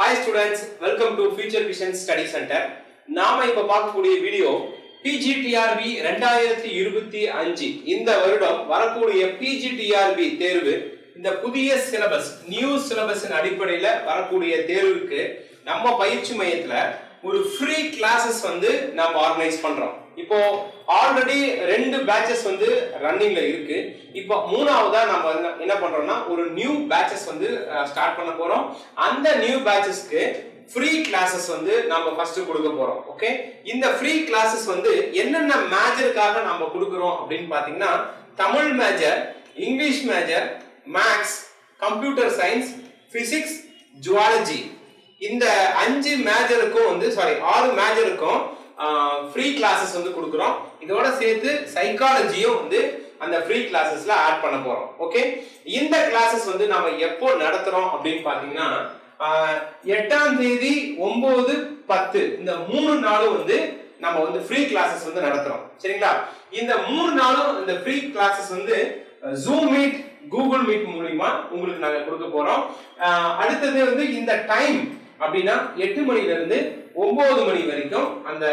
Hi students welcome to future vision study centre நாம இப்ப பார்க்கக்கூடிய வீடியோ பிஜிடிஆர்பி ரெண்டாயிரத்தி இருபத்தி அஞ்சு. இந்த வருடம் வரக்கூடிய பிஜிடிஆர்பி தேர்வு இந்த புதிய சிலபஸ் நியூ சிலபஸின் அடிப்படையில் வரக்கூடிய தேர்வுக்கு நம்ம பயிற்சி மையத்துல ஒரு ஃப்ரீ கிளாஸஸ் வந்து நம்ம ஆர்கனைஸ் பண்றோம். இப்போ ஆல்ரெடி ரெண்டு பேட்சஸ் வந்து ரன்னிங்ல இருக்கு. இப்போ மூணாவதா நம்ம என்ன- என்ன பண்றோம்னா ஒரு நியூ பேட்சஸ் வந்து ஸ்டார்ட் பண்ண போறோம். அந்த நியூ பேட்சஸ்க்கு ஃப்ரீ கிளாஸஸ் வந்து நம்ம ஃபர்ஸ்ட் கொடுக்க போறோம். ஓகே இந்த ஃப்ரீ கிளாஸஸ் வந்து என்னென்ன மேஜருக்காக நம்ம கொடுக்குறோம் அப்படின்னு பாத்தீங்கன்னா Tamil major English major maths computer science physics zoology இந்த அஞ்சு மேஜருக்கும் வந்து சாரி ஆறு மேஜருக்கும் ஃப்ரீ கிளாஸஸ் வந்து கொடுக்குறோம். இதோட சேர்த்து சைக்காலஜியும் வந்து அந்த ஃப்ரீ கிளாஸஸ்ல ஆட் பண்ண போறோம். ஓகே இந்த கிளாஸஸ் வந்து நம்ம எப்போ நடத்துறோம் அப்படின்னு பாத்தீங்கன்னா எட்டாம் தேதி ஒன்பது பத்து இந்த மூணு நாளும் வந்து நம்ம வந்து ஃப்ரீ கிளாஸஸ் வந்து நடத்துறோம். சரிங்களா? இந்த மூணு நாளும் இந்த ஃப்ரீ கிளாஸஸ் வந்து ஜூம் மீட் கூகுள் மீட் மூலியமா உங்களுக்கு நாங்கள் கொடுக்க போறோம். அடுத்தது வந்து இந்த டைம் அப்படின்னா எட்டு மணில இருந்து ஒன்பது மணி வரைக்கும் அந்த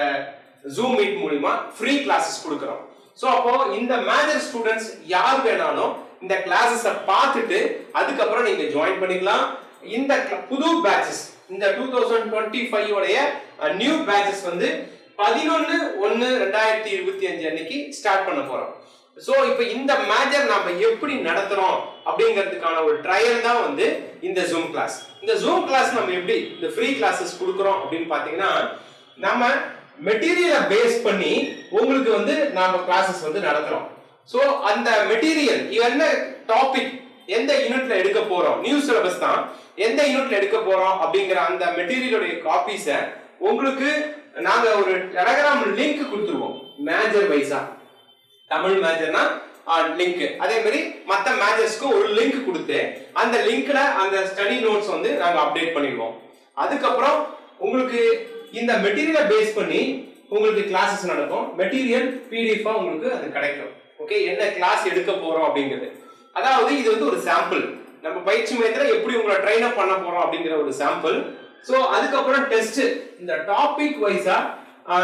ஜூம் மீட் மூலியமா ஃப்ரீ கிளாஸஸ் கொடுக்குறோம். ஸோ அப்போ இந்த மேஜர் ஸ்டூடெண்ட்ஸ் யார் வேணாலும் இந்த கிளாஸஸை பார்த்துட்டு அதுக்கப்புறம் நீங்க ஜாயின் பண்ணிக்கலாம். இந்த புது பேட்சஸ் இந்த டூ தௌசண்ட் டுவெண்ட்டி ஃபைவ் உடைய நியூ பேட்சஸ் வந்து பதினொன்று ஒன்று ரெண்டாயிரத்தி இருபத்தி அஞ்சு அன்னைக்கு ஸ்டார்ட் பண்ண போகிறோம் ஸோ இப்போ இந்த மேஜர் நம்ம எப்படி நடத்துறோம் அப்படிங்கிறதுக்கான ஒரு ட்ரையல் தான் வந்து இந்த ஜூம் கிளாஸ் இந்த ஜூம் கிளாஸ் நம்ம எப்படி இந்த ஃப்ரீ கிளாஸஸ் கொடுக்குறோம் அப்படின்னு பார்த்தீங்கன்னா நம்ம மெட்டீரியலை பேஸ் பண்ணி உங்களுக்கு வந்து நாம கிளாஸஸ் வந்து நடத்துறோம். ஸோ அந்த மெட்டீரியல் என்ன டாபிக் எந்த யூனிட்ல எடுக்க போறோம்? நியூ சிலபஸ் தான். எந்த யூனிட்ல எடுக்க போறோம் அப்படிங்கிற அந்த மெட்டீரியலுடைய காப்பீஸை உங்களுக்கு நாங்கள் ஒரு டெலகிராம் லிங்க் கொடுத்துருவோம் மேஜர் வைஸாக தமிழ் மேஜர்னா லிங்க் அதே மாதிரி மற்ற மேஜர்ஸ்க்கு ஒரு லிங்க் கொடுத்து அந்த லிங்க்ல அந்த ஸ்டடி நோட்ஸ் வந்து நாங்கள் அப்டேட் பண்ணிடுவோம். அதுக்கப்புறம் உங்களுக்கு இந்த மெட்டீரியலை பேஸ் பண்ணி உங்களுக்கு கிளாஸஸ் நடக்கும். மெட்டீரியல் பிடிஎஃபா உங்களுக்கு அது கிடைக்கும். ஓகே என்ன கிளாஸ் எடுக்க போறோம் அப்படிங்கிறது. அதாவது இது வந்து ஒரு சாம்பிள் நம்ம பயிற்சி மையத்தில் எப்படி உங்களை ட்ரெயின் அப் பண்ண போறோம் அப்படிங்கிற ஒரு சாம்பிள் ஸோ அதுக்கப்புறம் டெஸ்ட் இந்த டாபிக் வைஸா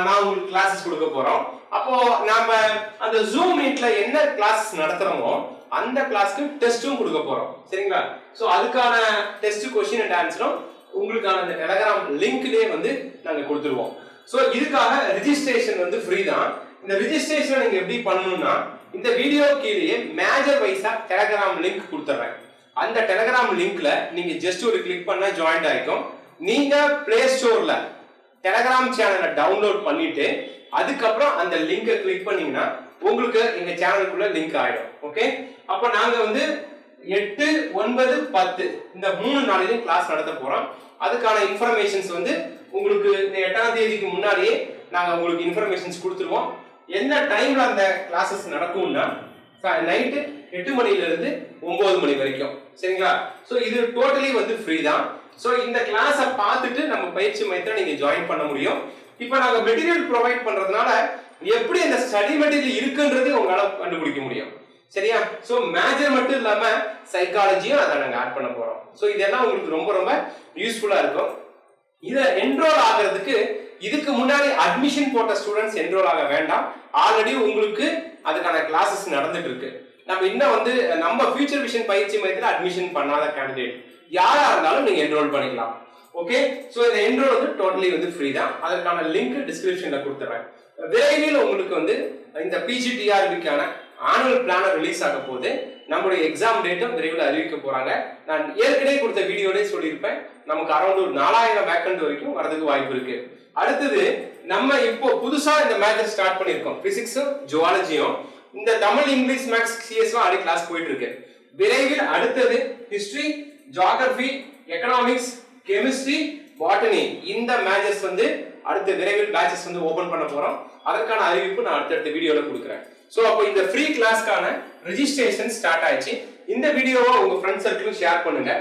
நான் உங்களுக்கு கிளாஸஸ் கொடுக்க போறோம். அப்போ நாம அந்த ஜூம் மீட்ல என்ன கிளாஸ் நடத்துறோமோ அந்த கிளாஸ்க்கு டெஸ்ட்டும் கொடுக்க போறோம். சரிங்களா? ஸோ அதுக்கான டெஸ்ட் கொஸ்டின் அண்ட் ஆன்சரும் உங்களுக்கான அந்த டெலகிராம் லிங்க்லேயே வந்து நாங்கள் கொடுத்துருவோம். ஸோ இதுக்காக ரிஜிஸ்ட்ரேஷன் வந்து ஃப்ரீ தான். இந்த ரிஜிஸ்ட்ரேஷன் நீங்கள் எப்படி பண்ணணும்னா இந்த வீடியோ கீழேயே மேஜர் வைஸாக டெலகிராம் லிங்க் கொடுத்துட்றேன் அந்த டெலகிராம் லிங்க்ல நீங்கள் ஜஸ்ட் ஒரு கிளிக் பண்ணால் ஜாயின் ஆகிக்கும் நீங்கள் பிளே ஸ்டோரில் டெலகிராம் சேனலை டவுன்லோட் பண்ணிட்டு அதுக்கப்புறம் அந்த லிங்கை கிளிக் பண்ணீங்கன்னா உங்களுக்கு எங்க சேனலுக்குள்ள லிங்க் ஆயிடும். ஓகே அப்ப நாங்க வந்து எட்டு ஒன்பது பத்து இந்த மூணு நாளிலையும் கிளாஸ் நடத்த போறோம். அதுக்கான இன்ஃபர்மேஷன்ஸ் வந்து உங்களுக்கு இந்த எட்டாம் தேதிக்கு முன்னாடியே நாங்க உங்களுக்கு இன்ஃபர்மேஷன்ஸ் கொடுத்துருவோம். என்ன டைம்ல அந்த கிளாஸஸ் நடக்கும்னா நைட்டு எட்டு மணில இருந்து ஒன்பது மணி வரைக்கும். சரிங்களா? ஸோ இது டோட்டலி வந்து ஃப்ரீ தான். ஸோ இந்த கிளாஸை பார்த்துட்டு நம்ம பயிற்சி மையத்தில் நீங்கள் ஜாயின் பண்ண முடியும். இப்போ நாங்க மெட்டீரியல் ப்ரொவைட் பண்றதுனால எப்படி அந்த ஸ்டடி மெட்டீரியல் இருக்குன்றது உங்களால கண்டுபிடிக்க முடியும். சரியா? சோ மேஜர் மட்டும் இல்லாம சைக்காலஜியும் அதை நாங்க ஆட் பண்ண போறோம். சோ இதெல்லாம் உங்களுக்கு ரொம்ப ரொம்ப யூஸ்ஃபுல்லா இருக்கும். இத என்ரோல் ஆகிறதுக்கு இதுக்கு முன்னாடி அட்மிஷன் போட்ட ஸ்டூடெண்ட்ஸ் என்ரோல் ஆக வேண்டாம். ஆல்ரெடி உங்களுக்கு அதுக்கான கிளாஸஸ் நடந்துட்டு இருக்கு. நம்ம இன்னும் வந்து நம்ம ஃபியூச்சர் விஷன் பயிற்சி மையத்தில் அட்மிஷன் பண்ணாத கேண்டிடேட் யாரா இருந்தாலும் நீங்க என்ரோல் பண்ணிக்கலாம். ஓகே ஸோ இந்த என்ரோல் வந்து டோட்டலி வந்து ஃப்ரீ தான். அதற்கான லிங்க் டிஸ்கிரிப்ஷன்ல கொடுத்துறேன். விரைவில் உங்களுக்கு வந்து இந்த பிஜிடிஆர்பிக்கான ஆனுவல் பிளானர் ரிலீஸ் ஆக போது நம்மளுடைய எக்ஸாம் டேட்டும் விரைவில் அறிவிக்க போறாங்க. நான் ஏற்கனவே கொடுத்த வீடியோலே சொல்லியிருப்பேன். நமக்கு அரௌண்ட் ஒரு நாலாயிரம் வேக்கண்ட் வரைக்கும் வரதுக்கு வாய்ப்பு இருக்கு. அடுத்தது நம்ம இப்போ புதுசா இந்த மேஜர் ஸ்டார்ட் பண்ணியிருக்கோம். பிசிக்ஸும் ஜுவாலஜியும் இந்த தமிழ் இங்கிலீஷ் மேக்ஸ் சிஎஸ்லாம் அடி கிளாஸ் போயிட்டு இருக்கு. விரைவில் அடுத்தது history geography economics chemistry botany இந்த மேஜர்ஸ் வந்து அடுத்த விரைவில் பேட்சஸ் வந்து ஓபன் பண்ண போறோம். அதற்கான அறிவிப்பு நான் அடுத்தடுத்த வீடியோல கொடுக்குறேன். ஸோ அப்போ இந்த ஃப்ரீ கிளாஸ்க்கான ரெஜிஸ்ட்ரேஷன் ஸ்டார்ட் ஆயிடுச்சு. இந்த வீடியோவை உங்க ஃப்ரெண்ட் சர்க்கிளும் ஷேர் பண்ணுங்க.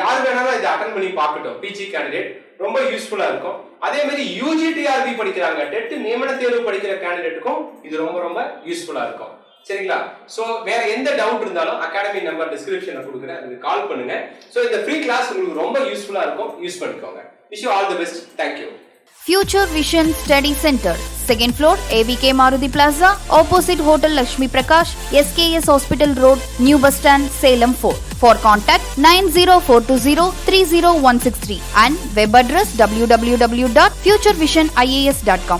யார் வேணாலும் இதை அட்டன் பண்ணி பார்க்கட்டும். பிஜி கேண்டிடேட் ரொம்ப யூஸ்ஃபுல்லா இருக்கும். அதே மாதிரி யூஜிடிஆர்பி படிக்கிறாங்க. டெட் நியமன தேர்வு படிக்கிற கேண்டிடேட்டுக்கும் இது ரொம்ப ரொம்ப யூஸ்ஃபுல்லா இருக்கும். சரிங்களா சோ வேற எந்த டவுட் இருந்தாலும் அகாடமி நம்பர் டிஸ்கிரிப்ஷன்ல கொடுக்குறேன் அதுக்கு கால் பண்ணுங்க சோ இந்த ஃப்ரீ கிளாஸ் உங்களுக்கு ரொம்ப யூஸ்ஃபுல்லா இருக்கும் யூஸ் பண்ணிக்கோங்க wish you all the best thank you Future Vision Study Center, second floor, AVK Maruti Plaza, opposite Hotel Lakshmi Prakash, SKS Hospital Road, New Bus Stand, Salem 4. For contact 90420 30163 and web address www.futurevision.ias.com.